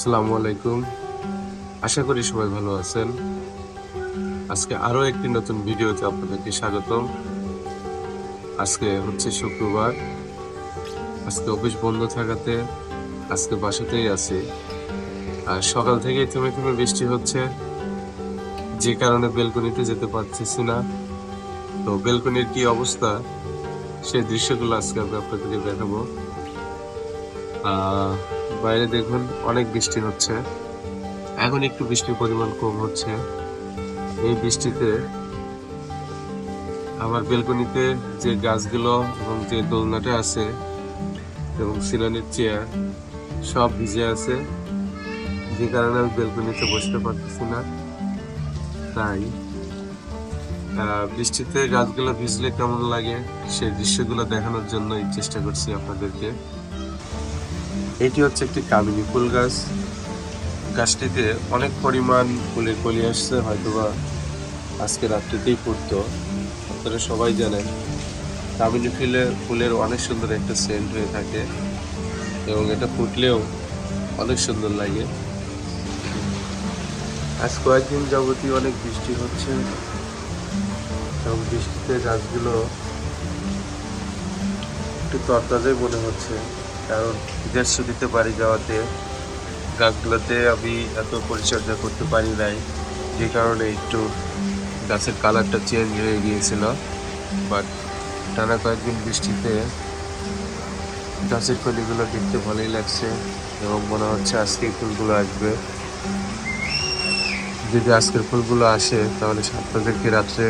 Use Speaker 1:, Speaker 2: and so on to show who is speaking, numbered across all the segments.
Speaker 1: আসসালামু আলাইকুম। আশা করি সবাই ভালো আছেন। আজকে আরও একটি নতুন ভিডিওতে আপনাদেরকে স্বাগতম। আজকে হচ্ছে শুক্রবার। আজকে অফিস বন্ধ থাকাতে আজকে বাসাতেই আছি। আর সকাল থেকেই থেমে থেমে বৃষ্টি হচ্ছে। যে কারণে বেলকনিতে যেতে পারতেছি না। তো বেলকনির কি অবস্থা সেই দৃশ্যগুলো আজকে আমি আপনাদেরকে দেখাবো। আহ, বাইরে দেখুন অনেক বৃষ্টি হচ্ছে। এখন একটু বৃষ্টির পরিমাণ কম হচ্ছে। এই বৃষ্টিতে আমার বেলকনিতে যে গাছগুলো এবং যে দোলনাটা আছে এবং সিলানের চেয়ার সব ভিজে আছে। যে কারণে আমি বেলকনিতে বসতে পারতেছি না। তাই বৃষ্টিতে গাছগুলো ভিজলে কেমন লাগে সেই দৃশ্যগুলো দেখানোর জন্য চেষ্টা করছি আপনাদেরকে। এটি হচ্ছে একটি কামিনী ফুল গাছ। গাছটিতে অনেক পরিমাণ ফুলের কলি আসছে, হয়তোবা আজকে রাত্রিতেই ফুটতো। আপনারা সবাই জানেন, কামিনী ফুলে ফুলের অনেক সুন্দর একটা সেন্ট হয়ে থাকে এবং এটা ফুটলেও অনেক সুন্দর লাগে। আজ কয়েকদিন যাবতীয় অনেক বৃষ্টি হচ্ছে। এবং বৃষ্টিতে গাছগুলো একটু তরতাজাই মনে হচ্ছে। কারণ ঈদের ছুটিতে বাড়ি যাওয়াতে, গাছগুলোতে আমি এত পরিচর্যা করতে পারি নাই। যে কারণে একটু গাছের কালারটা চেঞ্জ হয়ে গিয়েছিল। বাট টানা কয়েকদিন বৃষ্টিতে গাছের কলিগুলো দেখতে ভালোই লাগছে এবং মনে হচ্ছে আজকে ফুলগুলো আসবে। যদি আজকের ফুলগুলো আসে, তাহলে আপনাদেরকে রাত্রে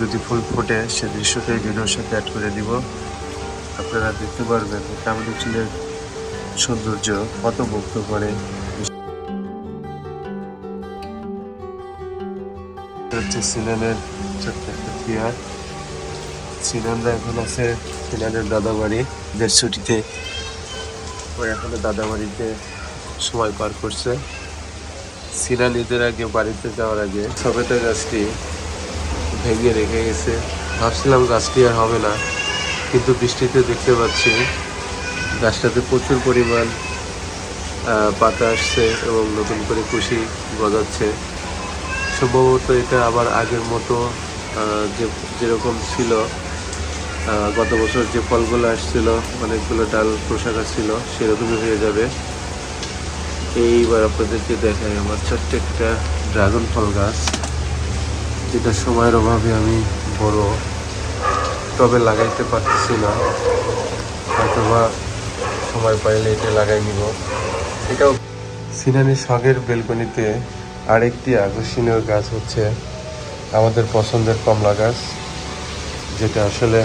Speaker 1: যদি ফুল ফোটে, সে দৃশ্যটাই ভিডিওর সাথে অ্যাড করে দিব। আপনারা দেখতে পারবেন কামিনী চুলের সৌন্দর্য কত মুগ্ধ করে। এটা হচ্ছে সিনানের ছোট্ট চেয়ার সিনানরা এখন আছে সিনানের দাদা বাড়ি দের ছুটিতে ও এখনও দাদা বাড়িতে সময় পার করছে। সিনান ঈদের আগে বাড়িতে যাওয়ার আগে সবেতা গাছটি ভেঙে রেখে গেছে। ভাবছিলাম গাছটি আর হবে না। কিন্তু বৃষ্টিতে দেখতে পাচ্ছি গাছটাতে প্রচুর পরিমাণ পাতা আসছে এবং নতুন করে কুশি গজাচ্ছে। সম্ভবত এটা আবার আগের মতো যে, যেরকম ছিল গত বছর যে ফলগুলো আসছিল, অনেকগুলো ডাল প্রশাখা ছিল, সেরকমই হয়ে যাবে। এইবার আপনাদেরকে দেখাই আমার ছোট্ট একটা ড্রাগন ফল গাছ, যেটা সময়ের অভাবে আমি বড় টবে লাগাইতে পারতেছি না। হয়তোবা সময় পাইলে এটা লাগাই নিব। এটাও সিনানি শখের বেলকনিতে আরেকটি আকর্ষণীয় গাছ হচ্ছে আমাদের পছন্দের কমলা গাছ, যেটা আসলে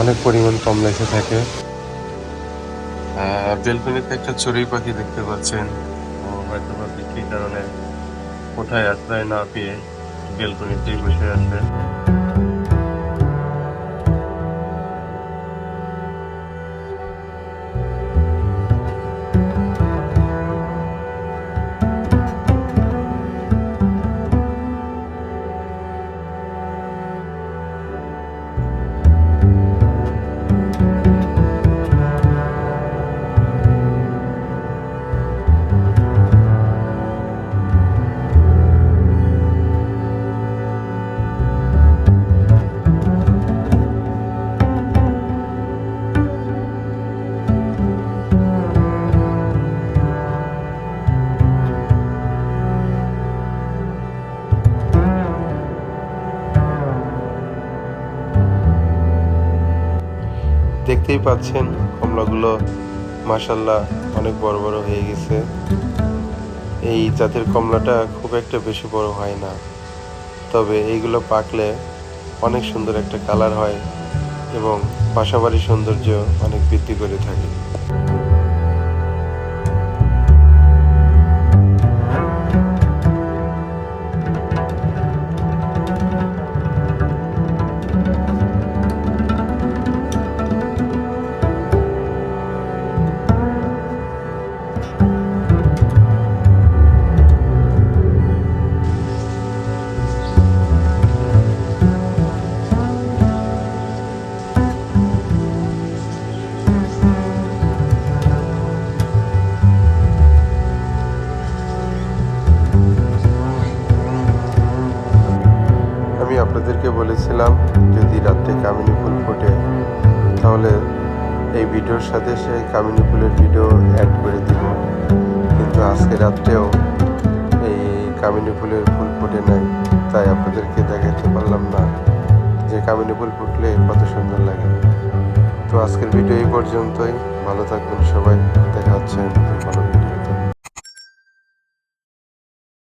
Speaker 1: অনেক পরিমাণ কমলা এসে থাকে। বেলকনিতে একটা চড়ুই পাখি দেখতে পাচ্ছেন। হয়তো বা বিক্রির কারণে কোথায় আশ্রয় না পেয়ে বেলকনিতেই বসে আছে। দেখতেই পাচ্ছেন কমলাগুলো মাসাল্লাহ অনেক বড় বড় হয়ে গেছে। এই জাতের কমলাটা খুব একটা বেশি বড় হয় না। তবে এইগুলো পাকলে অনেক সুন্দর একটা কালার হয় এবং বাসাবাড়ির সৌন্দর্য অনেক বৃদ্ধি করে থাকে।
Speaker 2: আপনাদেরকে বলেছিলাম, যদি রাত্রে কামিনী ফুল ফোটে, তাহলে এই ভিডিওর সাথে সেই কামিনী ফুলের ভিডিও অ্যাড করে দিব। কিন্তু আজকে রাত্রেও এই কামিনী ফুলের ফুল ফোটে নাই, তাই আপনাদেরকে দেখাতে পারলাম না যে কামিনী ফুল ফুটলে কত সুন্দর লাগে। তো আজকের ভিডিও এই পর্যন্তই। ভালো থাকবেন সবাই। দেখা হচ্ছে ভিডিও